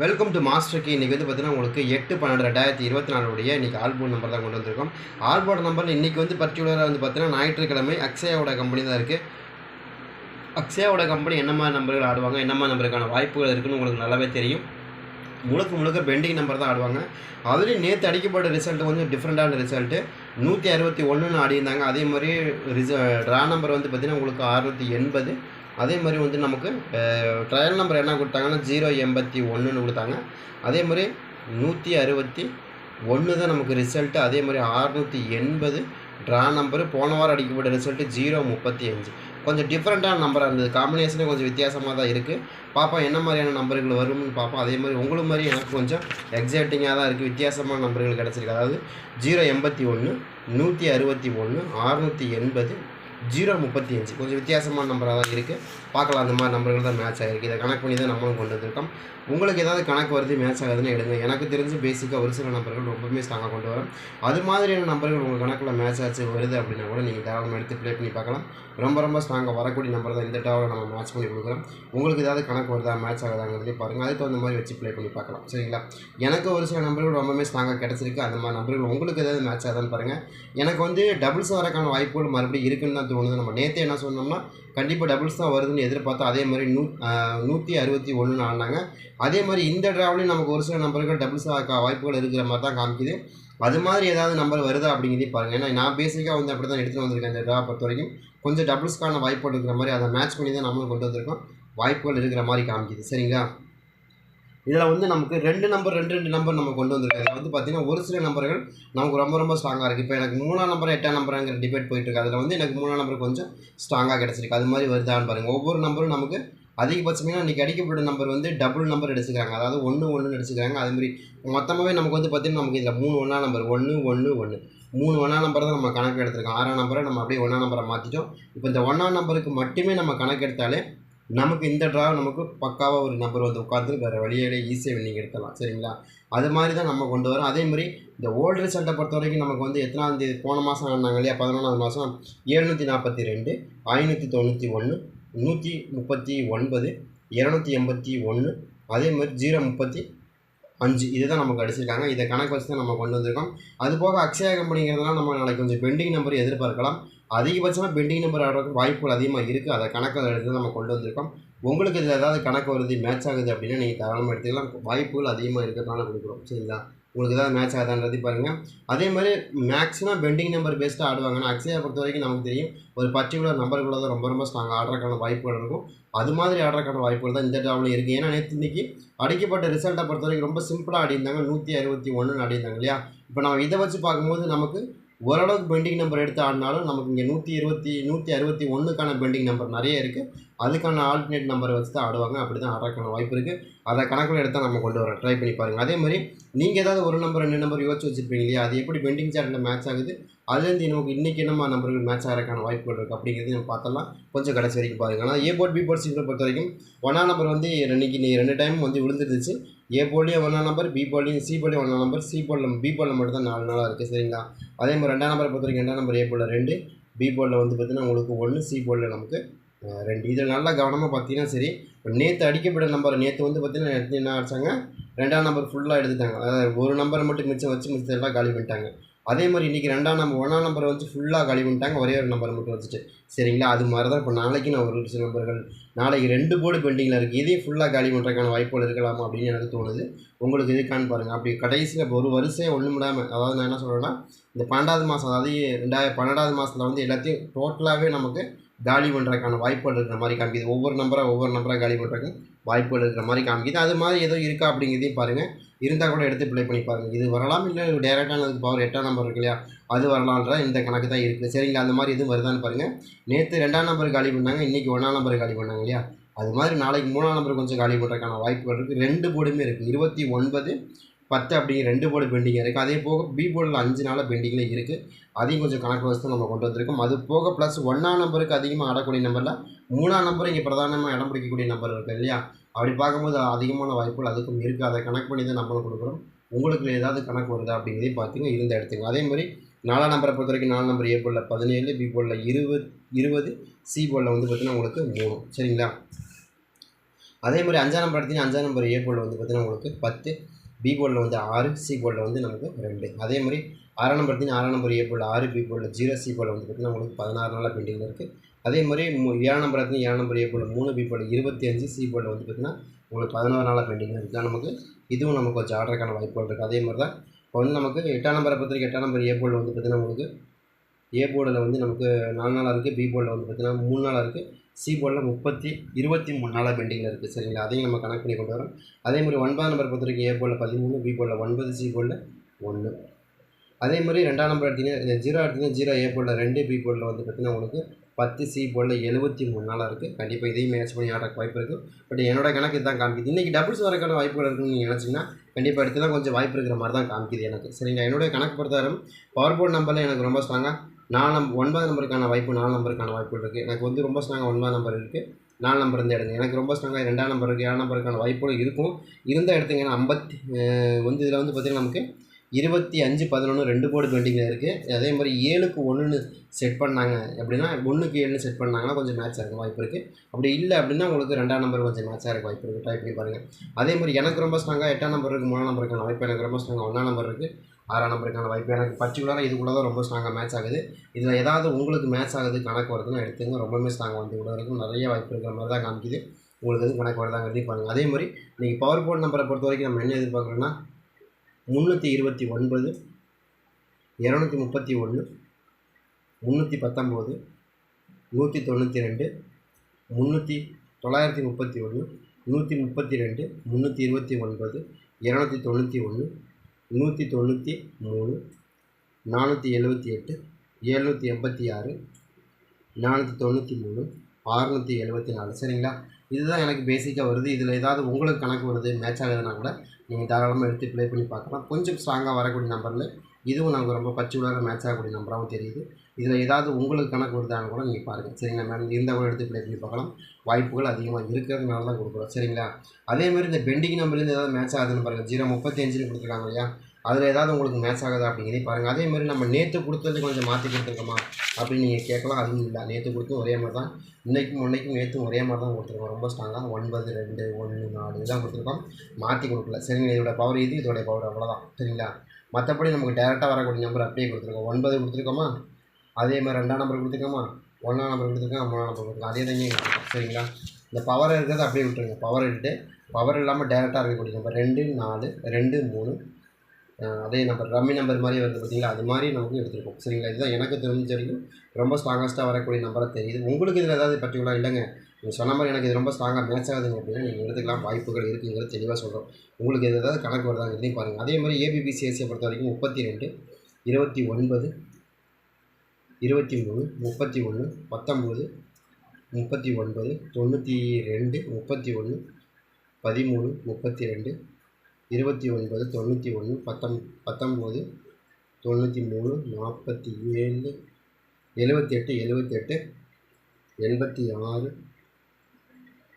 Welcome to master K இன்றைக்கி வந்து பார்த்தீங்கன்னா உங்களுக்கு எட்டு பன்னெண்டு ரெண்டாயிரத்தி இருபத்தி நாலுடைய இன்றைக்கி ஆல்போர்ட் நம்பர் தான் கொண்டு வந்திருக்கோம். ஆல்போர்ட் நம்பர் இன்றைக்கி வந்து பர்டிகுலராக வந்து பார்த்தீங்கன்னா ஞாயிற்றுக்கிழமை அக்ஷயாவோட கம்பெனி தான் இருக்குது அக்ஷயாவோட கம்பெனி என்ன மாதிரி நம்பர்கள் ஆடுவாங்க என்ன மாதிரி நம்பருக்கான வாய்ப்புகள் இருக்குதுன்னு உங்களுக்கு நல்லாவே தெரியும். முழுக்க முழுக்க பெண்டிங் நம்பர் தான் ஆடுவாங்க. அதுலேயும் நேற்று அடிக்கப்பட்ட ரிசல்ட் கொஞ்சம் டிஃப்ரெண்ட்டான ரிசல்ட்டு நூற்றி அறுபத்தி ஒன்றுன்னு ஆடியிருந்தாங்க. அதே மாதிரி ரிச ட்ரா நம்பர் வந்து பார்த்திங்கன்னா உங்களுக்கு அறுநூற்றி எண்பது அதே மாதிரி வந்து நமக்கு ட்ரையல் நம்பர் என்ன கொடுத்தாங்கன்னா ஜீரோ எண்பத்தி ஒன்றுன்னு கொடுத்தாங்க. அதே மாதிரி நூற்றி அறுபத்தி ஒன்று தான் நமக்கு ரிசல்ட்டு அதே மாதிரி அறுநூற்றி எண்பது ட்ரா நம்பரு போன வாரம் அடிக்கப்பட்ட ரிசல்ட்டு ஜீரோ முப்பத்தி அஞ்சு. கொஞ்சம் டிஃப்ரெண்ட்டான நம்பராக இருந்தது. காம்பினேஷனே கொஞ்சம் வித்தியாசமாக தான் இருக்குது பார்ப்போம் என்ன மாதிரியான நம்பர்கள் வரும்னு பார்ப்போம் அதே மாதிரி உங்களுக்கு மாதிரி எனக்கு கொஞ்சம் எக்ஸைட்டிங்காக தான் இருக்குது வித்தியாசமான நம்பர்கள் கிடச்சிருக்கு. அதாவது ஜீரோ எண்பத்தி ஒன்று நூற்றி அறுபத்தி ஒன்று அறுநூற்றி எண்பது ஜீரோ முப்பத்தி அஞ்சு. கொஞ்சம் வித்தியாசமான நம்பராக தான் இருக்குது பார்க்கலாம் அந்த மாதிரி நம்பர்கள் தான் மேட்ச் ஆகிருக்கு இதை கணக்கு பண்ணி தான் நம்மளும் கொண்டு வந்திருக்கோம். உங்களுக்கு ஏதாவது கணக்கு வருது மேட்ச் ஆகுதுன்னு எடுங்க எனக்கு தெரிஞ்சு பேசிக்காக ஒரு சில நம்பர்கள் ரொம்பவுமே ஸ்ட்ராங்காக கொண்டு வரோம். அது மாதிரியான நம்பர்கள் உங்கள் கணக்கில் மேட்ச் ஆச்சு வருது அப்படின்னா கூட நீங்கள் தாராளமாக எடுத்து ப்ளே பண்ணி பார்க்கலாம். ரொம்ப ரொம்ப ஸ்ட்ராங்காக வரக்கூடிய நம்பர் தான் இந்த டாவில் நம்ம மேட்ச் பண்ணி கொடுக்குறோம். உங்களுக்கு ஏதாவது கணக்கு வருதா மேட்ச் ஆகுதாங்கிறதே பாருங்கள் அதுக்கு தகுந்த மாதிரி வச்சு ப்ளே பண்ணி பார்க்கலாம். சரிங்களா? எனக்கு ஒரு சில நம்பர்கள் ரொம்பவே ஸ்ட்ராங்காக கிடச்சிருக்கு. அந்த மாதிரி நம்பர்கள் உங்களுக்கு ஏதாவது மேட்ச் ஆகுதான்னு பாருங்கள் எனக்கு வந்து டபுள்ஸ் வரக்கான வாய்ப்புகள் மறுபடியும் இருக்குன்னு தான் தோணுது. நம்ம நேற்று என்ன சொன்னோம்னா கண்டிப்பாக டபுள்ஸ் தான் வருதுன்னு எதிர்பார்த்தோம் அதே மாதிரி நூ நூற்றி அறுபத்தி ஒன்றுன்னு ஆனாங்க அதே மாதிரி இந்த ட்ராவலையும் நமக்கு ஒரு சில நம்பர்கள் டபுள்ஸ் வாய்ப்புகள் இருக்கிற மாதிரி தான் காமிக்குது. அது மாதிரி ஏதாவது நம்பர் வருதா அப்படிங்கிறதே பாருங்கள் ஏன்னா நான் பேசிக்காக வந்து அப்படி தான் எடுத்துகிட்டு வந்திருக்கேன் இந்த ட்ரா பொறுத்த வரைக்கும் கொஞ்சம் டபுள்ஸ்க்கான வாய்ப்புகள் இருக்கிற மாதிரி அதை மேட்ச் பண்ணி தான் நம்மளும் கொண்டு வந்திருக்கோம். வாய்ப்புகள் இருக்கிற மாதிரி காமிக்குது. சரிங்களா? இதில் வந்து நமக்கு ரெண்டு நம்பர் ரெண்டு ரெண்டு நம்பர் நம்ம கொண்டு வந்திருக்கோம். இதில் வந்து பார்த்திங்கன்னா ஒரு சில நம்பர்கள் நமக்கு ரொம்ப ரொம்ப ஸ்ட்ராங்காக இருக்குது இப்போ எனக்கு மூணாம் நம்பர் எட்டாம் நம்பருங்கிற டிபேட் போயிட்டுருக்கு அதில் வந்து எனக்கு மூணாம் நம்பர் கொஞ்சம் ஸ்ட்ராங்காக கிடச்சிருக்கு. அது மாதிரி வருதான்னு பாருங்கள் ஒவ்வொரு நம்பரும் நமக்கு அதிகபட்சமாக இன்றைக்கி அடிக்கப்பட்ட நம்பர் வந்து டபுள் நம்பர் எடுத்துக்கிறாங்க. அதாவது ஒன்று ஒன்றுன்னு எடுத்துக்கிறாங்க. அதுமாதிரி மொத்தமாகவே நமக்கு வந்து பார்த்திங்கன்னா நமக்கு இதில் மூணு ஒன்றா நம்பர் ஒன்று ஒன்று ஒன்று. மூணு ஒன்றா நம்பர் தான் நம்ம கணக்கு எடுத்திருக்கோம். ஆறாம் நம்பரை நம்ம அப்படியே ஒன்றா நம்பரை மாற்றிட்டோம் இப்போ இந்த ஒன்றாம் நம்பருக்கு மட்டுமே நம்ம கணக்கு எடுத்தாலே நமக்கு இந்த ட்ரா நமக்கு பக்காவாக ஒரு நம்பர் வந்து உட்காந்து வேறு வழியிலே ஈஸியாக நீங்கள் எடுத்தலாம் சரிங்களா? அது மாதிரி தான் நம்ம கொண்டு வரோம். அதே மாதிரி இந்த ஓல்டு ரிசல்ட்டை பொறுத்த வரைக்கும் நமக்கு வந்து எத்தனாம் தேதி போன மாதம் ஆனாங்க இல்லையா? பதினொன்றாவது மாதம் எழுநூற்றி நாற்பத்தி ரெண்டு ஐநூற்றி தொண்ணூற்றி ஒன்று நூற்றி முப்பத்தி ஒன்பது இரநூத்தி எண்பத்தி ஒன்று அதே மாதிரி ஜீரோ முப்பத்தி அஞ்சு இதுதான் நமக்கு அடிச்சிருக்காங்க. இதை கணக்கு வச்சு தான் நம்ம கொண்டு வந்திருக்கோம். அது போக அக்ஷயா கம்பெனிங்கிறதுலாம் நம்ம நாளைக்கு கொஞ்சம் பெண்டிங் நம்பர் எதிர்பார்க்கலாம். அதிகபட்சமாக பெண்டிங் நம்பர் ஆடுறதுக்கு வாய்ப்புகள் அதிகமாக இருக்குது அதை கணக்கு எடுத்து நம்ம கொண்டு வந்திருக்கோம். உங்களுக்கு இதில் ஏதாவது கணக்கு வருது மேட்ச் ஆகுது அப்படின்னா நீங்கள் தாராளமாக எடுத்துக்கலாம். வாய்ப்புகள் அதிகமாக இருக்கிறதுனால கொடுக்குறோம். சரிங்களா? உங்களுக்கு ஏதாவது மேட்ச் ஆகுதான்றது பாருங்கள் அதே மாதிரி மேக்ஸிமம் பெண்டிங் நம்பர் பேஸ்ட்டாக ஆடுவாங்கன்னா அக்ஸையை பொறுத்த வரைக்கும் நமக்கு தெரியும் ஒரு பர்டிகுலர் நம்பர்களை தான் ரொம்ப ரொம்ப ஸ்ட்ராங் ஆடுறதுக்கான வாய்ப்புகள் இருக்கும். அது மாதிரி ஆடுறதுக்கான வாய்ப்புகள் தான் இந்த டாப்லையும் இருக்குது ஏன்னா நேற்று இன்றைக்கி அடிக்கப்பட்ட ரிசல்ட்டை பொறுத்த வரைக்கும் ரொம்ப சிம்பிளாக ஆடிருந்தாங்க நூற்றி அறுபத்தி ஒன்றுன்னு ஆடிருந்தாங்க இல்லையா? இப்போ நம்ம இதை வச்சு பார்க்கும்போது நமக்கு ஓரளவுக்கு பெண்டிங் நம்பர் எடுத்து ஆடினாலும் நமக்கு இங்கே நூற்றி இருபத்தி நூற்றி அறுபத்தி ஒன்றுக்கான பெண்டிங் நம்பர் நிறைய இருக்குது அதுக்கான ஆல்டர்னேட் நம்பரை வச்சு தான் ஆடுவாங்க. அப்படி தான் ஆடுறதுக்கான வாய்ப்பு இருக்குது அதை கணக்கில் எடுத்தால் நம்ம கொண்டு வரோம். ட்ரை பண்ணி பாருங்கள் அதே மாதிரி நீங்கள் ஏதாவது ஒரு நம்பர் ரெண்டு நம்பர் யோசிச்சு வச்சுருப்பீங்க இல்லையா? அது எப்படி பெண்டிங் சார்ட்டில் மேட்ச் ஆகுது? அதுலேருந்து நமக்கு இன்றைக்கி என்னமா நம்பர்கள் மேட்ச் ஆகிறதுக்கான வாய்ப்புகள் இருக்குது அப்படிங்கிறது நம்ம பார்த்தலாம் கொஞ்சம் கடைசி வரைக்கும் பாருங்கள் ஆனால் A board B board single பொறுத்த வரைக்கும் ஒன்றா நம்பர் வந்து இன்னைக்கு நீ ரெண்டு டைம் வந்து விழுந்துருந்துச்சு ஏ போர்ட்லேயும் ஒன்றா நம்பர் பி போர்ட்லேயும் சி போர்ட்லேயும் ஒன்றா நம்பர் சி போர்டில் பி போர்டில் மட்டும் தான் நாலு நாளாக இருக்குது சரிங்களா? அதே மாதிரி ரெண்டாம் நம்பரை பொறுத்த வரைக்கும் ரெண்டாம் நம்பர் ஏ போர்டில் ரெண்டு பி போர்டில் வந்து பார்த்திங்கன்னா உங்களுக்கு ஒன்று சி போர்டில் நமக்கு ரெண்டு. இதில் நல்லா கவனமாக பார்த்தீங்கன்னா சரி நேற்று அடிக்கப்பட்ட நம்பர் நேற்று வந்து பார்த்தீங்கன்னா எடுத்து என்ன அடிச்சாங்க ரெண்டாம் நம்பர் ஃபுல்லாக எடுத்துட்டாங்க. அதாவது ஒரு நம்பரை மட்டும் மிச்சம் வச்சு மிச்சம் எல்லாம் காலி பண்ணிட்டாங்க. அதே மாதிரி இன்றைக்கி ரெண்டாம் நம்பர் ஒன்றாம் நம்பரை வச்சு ஃபுல்லாக காலி பண்ணிட்டாங்க. ஒரே ஒரு நம்பரை மட்டும் வச்சுட்டு. சரிங்களா? அது மாதிரி தான் இப்போ நாளைக்கு நான் ஒரு சில நம்பர்கள் நாளைக்கு ரெண்டு போர்டு பெண்டிங்கில் இருக்குது இதையும் ஃபுல்லாக காலி பண்ணுறதுக்கான வாய்ப்புகள் இருக்கலாமா அப்படின்னு எனக்கு தோணுது. உங்களுக்கு இதுக்கான்னு பாருங்கள் அப்படி கடைசியில் இப்போ ஒரு வருஷம் ஒன்றும் விடாமல் அதாவது நான் என்ன சொல்கிறேன்னா இந்த பன்னெண்டாவது மாதம் அதாவது ரெண்டாயிரம் பன்னெண்டாவது மாதத்தில் வந்து எல்லாத்தையும் டோட்டலாகவே நமக்கு காலி பண்ணுறதுக்கான வாய்ப்புகள் இருக்கிற மாதிரி காமிக்குது. ஒவ்வொரு நம்பராக ஒவ்வொரு நம்பராக காலி பண்ணுறதுக்கு வாய்ப்புகள் இருக்கிற மாதிரி காமிக்குது. அது மாதிரி ஏதோ இருக்கா அப்படிங்கிறதையும் பாருங்கள் இருந்தால் கூட எடுத்து ப்ளே பண்ணி பாருங்கள் இது வரலாம் இல்லை டேரெக்டானதுக்கு பவர் எட்டாம் நம்பர் இருக்கு இல்லையா? அது வரலான்ற இந்த கணக்கு தான் இருக்குது சரிங்களா? அந்த மாதிரி எதுவும் வருதான்னு பாருங்கள் நேற்று ரெண்டாம் நம்பர் காலி பண்ணாங்க இன்றைக்கி ஒன்றாம் நம்பர் காலி பண்ணாங்க இல்லையா? அது மாதிரி நாளைக்கு மூணாம் நம்பர் கொஞ்சம் காலி பண்ணுறதுக்கான வாய்ப்புகள் இருக்குது ரெண்டு போர்டுமே இருக்குது இருபத்தி ஒன்பது பத்து அப்படிங்கிற ரெண்டு போர்டு பெண்டிங் இருக்குது அதே போக பி போர்டில் அஞ்சு நாளாக பெண்டிங்கில் இருக்குது அதையும் கொஞ்சம் கணக்கு வசதி நம்ம கொண்டு வந்திருக்கோம். அது போக ப்ளஸ் ஒன்றாம் நம்பருக்கு அதிகமாக ஆடக்கூடிய நம்பரில் மூணாம் நம்பர் இங்கே பிரதானமாக இடம் பிடிக்கக்கூடிய நம்பர் இருக்குது இல்லையா? அப்படி பார்க்கும்போது அதிகமான வாய்ப்புகள் அதுக்கும் இருக்குது அதை கணக்கு பண்ணி தான் நம்மளும் கொடுக்குறோம். உங்களுக்கு ஏதாவது கணக்கு வருதா அப்படிங்கிறதையும் பார்த்தீங்கன்னா இருந்த எடுத்துங்க. அதே மாதிரி நாலாம் நம்பரை பொறுத்த வரைக்கும் நாலு நம்பர் ஏ போலில் பதினேழு பி போலில் இருபது இருபது சி போலில் வந்து பார்த்திங்கன்னா உங்களுக்கு மூணு. சரிங்களா? அதே மாதிரி அஞ்சாம் நம்பர் எடுத்தீங்கன்னா அஞ்சாம் நம்பர் ஏ வந்து பார்த்தீங்கன்னா உங்களுக்கு பத்து பி போலில் வந்து ஆறு சி போர்டில் வந்து நமக்கு ரெண்டு. அதே மாதிரி ஆறாம் நம்பர் எடுத்தீங்கன்னா ஆறாம் நம்பர் ஏ போல் ஆறு பி போல் ஜீரோ சி போல் வந்து பார்த்திங்கன்னா உங்களுக்கு பதினாறு நாளாக பெண்டிங்கில் இருக்குது அதே மாதிரி ஏழாம் நம்பர் ஏழாம் நம்பர் ஏ மூணு பி போல் இருபத்தி அஞ்சு சி போல் வந்து பார்த்திங்கன்னா உங்களுக்கு பதினோரு நாளாக பெண்டிங்கில் இருக்குது நமக்கு இதுவும் நமக்கு கொஞ்சம் ஆர்டருக்கான வாய்ப்புகள் இருக்குது அதே மாதிரி தான் இப்போ வந்து நமக்கு எட்டாம் நம்பரை பொறுத்தவரைக்கும் எட்டாம் நம்பர் ஏ போல் வந்து பார்த்திங்கன்னா உங்களுக்கு ஏ போர்டில் வந்து நமக்கு நாலு நாளாக இருக்குது பி போர்டில் வந்து பார்த்தீங்கன்னா மூணு நாளாக இருக்குது சி போர்டில் முப்பத்தி இருபத்தி மூணு நாளாக பெண்டிங்கில் இருக்குது சரிங்களா? அதையும் நம்ம கணக்கு பண்ணி கொண்டு வரோம். அதே மாதிரி ஒன்பதாம் நம்பர் பொறுத்த வரைக்கும் ஏ போர்டில் பதிமூணு பி போர்டில் ஒன்பது சி போர்டில் ஒன்று. அதே மாதிரி ரெண்டாம் நம்பர் எடுத்தீங்கன்னா ஜீரோ எடுத்திங்கன்னா ஜீரோ ஏ போர்டில் ரெண்டு பி போர்டில் வந்து பார்த்தீங்கன்னா உங்களுக்கு பத்து சி போர்டில் எழுபத்தி மூணு நாளாக இருக்குது கண்டிப்பாக இதையும் மேட்ச் பண்ணி ஆடுறக்கு வாய்ப்பு இருக்குது பட் என்னோட கணக்கு இதுதான் காமிக்குது. இன்றைக்கி டபுள்ஸ் வரக்கான வாய்ப்புகள் இருக்குன்னு நீங்கள் நினச்சிங்கன்னா கண்டிப்பாக எடுத்து தான் கொஞ்சம் வாய்ப்பு இருக்கிற மாதிரி தான் காமிக்குது எனக்கு. சரிங்க என்னுடைய கணக்கு பொறுத்தவரை பவர் போர்ட் நம்பரில் எனக்கு ரொம்ப ஸ்ட்ராங்காக நாலு நம் ஒன்பது நம்பருக்கான வாய்ப்பு நாலு நம்பருக்கான வாய்ப்புகள் இருக்குது எனக்கு வந்து ரொம்ப ஸ்ட்ராங்காக ஒன்பது நம்பர் இருக்குது நாலு நம்பர் இருந்து எடுங்க. எனக்கு ரொம்ப ஸ்ட்ராங்காக ரெண்டாம் நம்பர் ஏழாம் நம்பருக்கான வாய்ப்புகள் இருக்கும். இருந்தால் எடுத்தீங்கன்னா ஐம்பத்தி வந்து இதில் வந்து பார்த்திங்கன்னா நமக்கு இருபத்தி அஞ்சு பதினொன்று ரெண்டு போர்டு பெண்டிங்கில் இருக்குது அதே மாதிரி ஏழுக்கு ஒன்றுன்னு செட் பண்ணாங்க. அப்படின்னா ஒன்றுக்கு ஏழுன்னு செட் பண்ணாங்கன்னா கொஞ்சம் மேட்ச் ஆக வாய்ப்பு இருக்குது அப்படி இல்லை அப்படின்னா உங்களுக்கு ரெண்டாம் நம்பர் கொஞ்சம் மேட்ச் ஆக வாய்ப்பு இருக்குது ட்ரை பண்ணி பாருங்கள் அதே மாதிரி எனக்கு ரொம்ப ஸ்ட்ராங்காக எட்டாம் நம்பர் இருக்குது மூணாம் நம்பருக்கான வாய்ப்பு எனக்கு ரொம்ப ஸ்ட்ராங்காக ஒன்றாம் நம்பர் இருக்குது ஆறாம் நம்பருக்கான வாய்ப்பு எனக்கு பர்டிகுலராக இதுக்குள்ள தான் ரொம்ப ஸ்ட்ராங்காக மேட்ச் ஆகுது. இதில் ஏதாவது உங்களுக்கு மேட்ச் ஆகுது கணக்கு வருதுன்னு எடுத்துங்க. ரொம்பவே ஸ்ட்ராங்காக வந்து கூட இருக்கும் நிறைய வாய்ப்பு இருக்கிற மாதிரி தான் காமிக்குது. உங்களுக்கு எதுவும் கணக்கு வருதாங்கிறதையும் பாருங்கள் அதே மாதிரி நீங்கள் பவர் போர்ட் நம்பரை பொறுத்த வரைக்கும் நம்ம என்ன எதிர்பார்க்குறோன்னா முந்நூற்றி இருபத்தி ஒன்பது இரநூத்தி முப்பத்தி ஒன்று முந்நூற்றி பத்தொம்போது நூற்றி தொண்ணூற்றி ரெண்டு முந்நூற்றி தொள்ளாயிரத்தி முப்பத்தி ஒன்று நூற்றி முப்பத்தி ரெண்டு முந்நூற்றி இருபத்தி ஒன்பது இரநூத்தி தொண்ணூற்றி ஒன்று நூற்றி தொண்ணூற்றி மூணு நானூற்றி எழுபத்தி எட்டு எழுநூற்றி எண்பத்தி ஆறு நானூற்றி தொண்ணூற்றி மூணு அறுநூற்றி எழுபத்தி நாலு. சரிங்களா? இதுதான் எனக்கு பேசிக்காக வருது. இதில் ஏதாவது உங்களுக்கு கணக்கு வருது மேட்ச் ஆகுதுன்னா கூட நீங்கள் தாராளமாக எடுத்து ப்ளே பண்ணி பார்க்கலாம். கொஞ்சம் ஸ்ட்ராங்காக வரக்கூடிய நம்பரில் இதுவும் நமக்கு ரொம்ப பர்டிகுலராக மேட்ச் ஆகக்கூடிய நம்பராகவும் தெரியுது. இதில் ஏதாவது உங்களுக்கு கணக்கு வருதான்னு கூட நீங்கள் பாருங்கள் சரிங்களா மேம் இருந்தால் கூட எடுத்து ப்ளே பண்ணி பார்க்கலாம். வாய்ப்புகள் அதிகமாக இருக்கிறதுனால தான் கொடுக்குறோம். சரிங்களா? அதே மாதிரி இந்த பெண்டிங் நம்பர்லேருந்து ஏதாவது மேட்ச் ஆகுதுன்னு பாருங்கள் ஜீரோ முப்பத்தஞ்சுன்னு கொடுத்துருக்காங்க இல்லையா? அதில் ஏதாவது உங்களுக்கு மேட்ச் ஆகுதா அப்படிங்கிறதே பாருங்கள் அதே மாதிரி நம்ம நேற்று கொடுத்தது கொஞ்சம் மாற்றி கொடுத்துருக்கோமா அப்படின்னு நீங்கள் கேட்கலாம். அதுவும் இல்லை. நேற்று கொடுத்தும் ஒரே மாதிரி தான் இன்றைக்கும் முன்னைக்கும் நேற்றும் ஒரே மாதிரி தான் கொடுத்துருக்கோம். ரொம்ப ஸ்ட்ராங்காக ஒன்பது ரெண்டு ஒன்று நாலு இதுதான் கொடுத்துருக்கோம். மாற்றி கொடுக்கல. சரிங்களா? இதோட பவர் இது இதோடைய பவர் அவ்வளோதான் சரிங்களா? மற்றபடி நமக்கு டேரெக்டாக வரக்கூடிய நம்பர் அப்படியே கொடுத்துருக்கோம். ஒன்பது கொடுத்துருக்கோமா? அதே மாதிரி ரெண்டாம் நம்பர் கொடுத்துருக்கோமா? ஒன்றாம் நம்பர் கொடுத்துருக்கோம்? மூணாம் நம்பர் கொடுத்துருக்கோம்? அதே தான் சரிங்களா? இந்த பவர் இருக்கிறத அப்படியே விட்டுருங்க. பவர் எடுத்து பவர் இல்லாமல் டேரெக்டாக இருக்கக்கூடிய நம்பர் ரெண்டு நாலு ரெண்டு மூணு அதே நம்பர் ரம்மி நம்பர் மாதிரி வருது பார்த்தீங்களா அது மாதிரி நமக்கு எடுத்துருக்கோம். சரிங்களா? இதுதான் எனக்கு தெரிஞ்ச வரைக்கும் ரொம்ப ஸ்ட்ராங்கஸ்ட்டாக வரக்கூடிய நம்பராக தெரியுது. உங்களுக்கு இதில் ஏதாவது பர்டிகுலர் இல்லைங்க. நீங்கள் சொன்ன மாதிரி எனக்கு இது ரொம்ப ஸ்ட்ராங்காக மேட்ச் ஆகுதுங்க அப்படின்னா நீங்கள் எடுத்துக்கலாம். வாய்ப்புகள் இருக்குங்கிறது தெளிவாக சொல்கிறோம் உங்களுக்கு இது ஏதாவது கணக்கு வருதாங்கிறதையும் பாருங்கள் அதே மாதிரி ஏபிபிசிஎஸ்சியை பொறுத்த வரைக்கும் முப்பத்தி ரெண்டு இருபத்தி ஒன்பது இருபத்தி மூணு முப்பத்தி ஒன்று பத்தொம்போது முப்பத்தி ஒன்பது தொண்ணூற்றி ரெண்டு முப்பத்தி ஒன்று பதிமூணு முப்பத்தி ரெண்டு இருபத்தி ஒன்பது தொண்ணூற்றி ஒன்று பத்தொம் பத்தொம்போது தொண்ணூற்றி மூணு நாற்பத்தி ஏழு எழுபத்தி எட்டு எழுபத்தி எட்டு எண்பத்தி ஆறு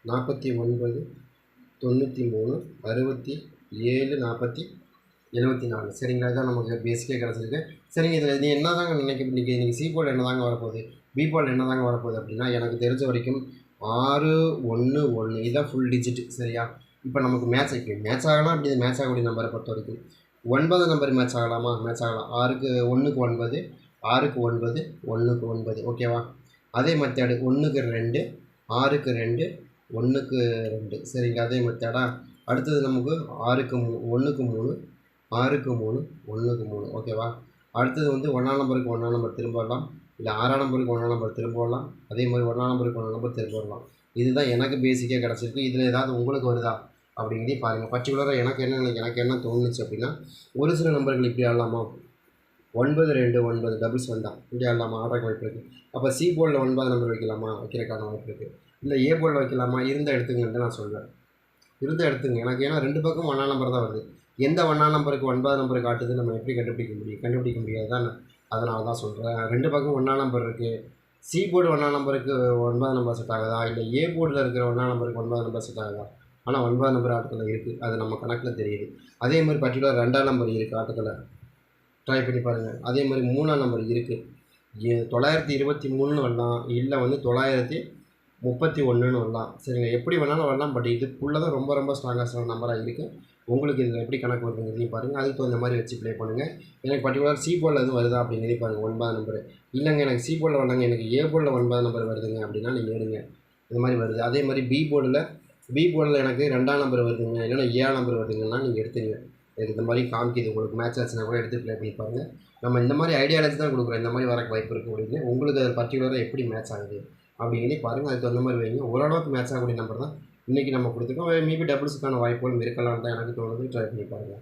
நாற்பத்தி ஒன்பது தொண்ணூற்றி மூணு அறுபத்தி ஏழு நாற்பத்தி எழுபத்தி நாலு. சரிங்களா? இதான் நமக்கு பேசிக்காக கிடச்சிருக்கு. சரிங்க இதில் நீ என்ன தாங்க நினைக்க இன்றைக்கி இன்றைக்கி சி போர்டு என்ன தாங்க வரப்போகுது? பி போர்டு என்ன தாங்க வரப்போகுது அப்படின்னா எனக்கு தெரிஞ்ச வரைக்கும் ஆறு ஒன்று ஒன்று. இதுதான் ஃபுல் டிஜிட் சரியா? இப்போ நமக்கு மேட்ச் ஆகி மேட்ச் ஆகலாம் அப்படி மேட்ச் ஆகக்கூடிய நம்பரை பொறுத்த வரைக்கும்? ஒன்பது நம்பர் மேட்ச் ஆகலாமா? மேட்ச் ஆகலாம். ஆறுக்கு ஒன்றுக்கு ஒன்பது ஆறுக்கு ஒன்பது ஒன்றுக்கு ஒன்பது. ஓகேவா அதே மெத்தேடு ஒன்றுக்கு ரெண்டு ஆறுக்கு ரெண்டு ஒன்றுக்கு ரெண்டு. சரிங்க அதே மெத்தேடா? அடுத்தது நமக்கு ஆறுக்கு மூ ஒன்றுக்கு மூணு ஆறுக்கு மூணு ஒன்றுக்கு மூணு. ஓகேவா அடுத்தது வந்து ஒன்றாம் நம்பருக்கு ஒன்றாம் நம்பர் திரும்ப வரலாம். இல்லை ஆறாம் நம்பருக்கு ஒன்றாம் நம்பர் திரும்ப வரலாம். அதே மாதிரி ஒன்றாம் நம்பருக்கு ஒன்றாம் நம்பர் திரும்ப வரலாம். இதுதான் எனக்கு பேசிக்காக கிடச்சிருக்கு. இதில் ஏதாவது உங்களுக்கு வருதா? அப்படிங்கிறதையும் பாருங்கள் பர்டிகுலராக எனக்கு என்ன எனக்கு என்ன தோணுச்சு அப்படின்னா ஒரு சில நம்பர்கள் இப்படி ஆடலாமா? ஒன்பது ரெண்டு ஒன்பது டபுள்ஸ் வந்தால் இப்படி ஆடலாமா? ஆடுறக்கு வாய்ப்பு இருக்குது அப்போ சி போர்டில் ஒன்பது நம்பர் வைக்கலாமா? வைக்கிறக்கான வாய்ப்பு இருக்குது இல்லை ஏ போர்டில் வைக்கலாமா? இருந்த எடுத்துங்கன்ட்டு நான் சொல்வேன். இருந்த எடுத்துங்க. எனக்கு ஏன்னா ரெண்டு பக்கம் ஒன்றா நம்பர் தான் வருது. எந்த ஒன்றா நம்பருக்கு ஒன்பது நம்பர் காட்டுது நம்ம எப்படி கண்டுபிடிக்க முடியும்? கண்டுபிடிக்க முடியாது. தான் அதனால தான் சொல்கிறேன் ரெண்டு பக்கம் ஒன்றா நம்பர் இருக்குது சி போர்டு ஒன்றா நம்பருக்கு ஒன்பது நம்பர் செட் ஆகுதா? இல்லை ஏ போர்டில் இருக்கிற ஒன்றா நம்பருக்கு ஒன்பது நம்பர் செட் ஆகுதா? ஆனால் ஒன்பதாம் நம்பர் ஆட்டத்தில் இருக்குது அது நம்ம கணக்கில் தெரியுது. அதே மாதிரி பர்டிகுலர் ரெண்டாம் நம்பர் இருக்குது ஆட்டத்தில் ட்ரை பண்ணி பாருங்கள் அதே மாதிரி மூணாம் நம்பர் இருக்குது தொள்ளாயிரத்தி இருபத்தி மூணுன்னு வரலாம். இல்லை வந்து தொள்ளாயிரத்தி முப்பத்தி ஒன்றுன்னு வரலாம். சரிங்க எப்படி வேணாலும் வரலாம் பட் இதுக்குள்ளே தான் ரொம்ப ரொம்ப ஸ்ட்ராங்கஸ்டான நம்பராக இருக்குது உங்களுக்கு இதில் எப்படி கணக்கு வருதுங்கிறதையும் பாருங்கள் அதுக்கு தகுந்த மாதிரி வச்சு ப்ளே பண்ணுங்கள் எனக்கு பர்டிகுலர் சி போலில் எதுவும் வருதா அப்படிங்கிறதே பாருங்கள் ஒன்பதாம் நம்பர் இல்லைங்க எனக்கு சி போலில் வரலங்க. எனக்கு ஏ போலில் ஒன்பதாம் நம்பர் வருதுங்க அப்படின்னா நீங்கள் எடுங்க. இந்த மாதிரி வருது. அதே மாதிரி பி போர்டில் பி போர்டில் எனக்கு ரெண்டாம் நம்பர் வருதுங்க இல்லைன்னா ஏழாம் நம்பர் வருதுங்கன்னா நீங்கள் எடுத்துங்க. எனக்கு இந்த மாதிரி காமிக்கிது உங்களுக்கு மேட்ச் ஆச்சுன்னா கூட எடுத்து ப்ளே பண்ணி பாருங்கள் நம்ம இந்த மாதிரி ஐடியாலஜி தான் கொடுக்குறோம். இந்த மாதிரி வரக்கு வாய்ப்பு இருக்குது அப்படின்னு. உங்களுக்கு அது பர்டிகுலராக எப்படி மேட்ச் ஆகுது அப்படிங்கிறதே பாருங்கள் அதுக்கு தகுந்த மாதிரி வைங்க. ஓரளவுக்கு மேட்ச் ஆகக்கூடிய நம்பர் தான் இன்றைக்கி நம்ம கொடுத்துருக்கோம். மேபி டபுள்ஸுக்கான வாய்ப்புகளும் இருக்கலாம்னு தான் எனக்கு தோணுது. ட்ரை பண்ணி பாருங்கள்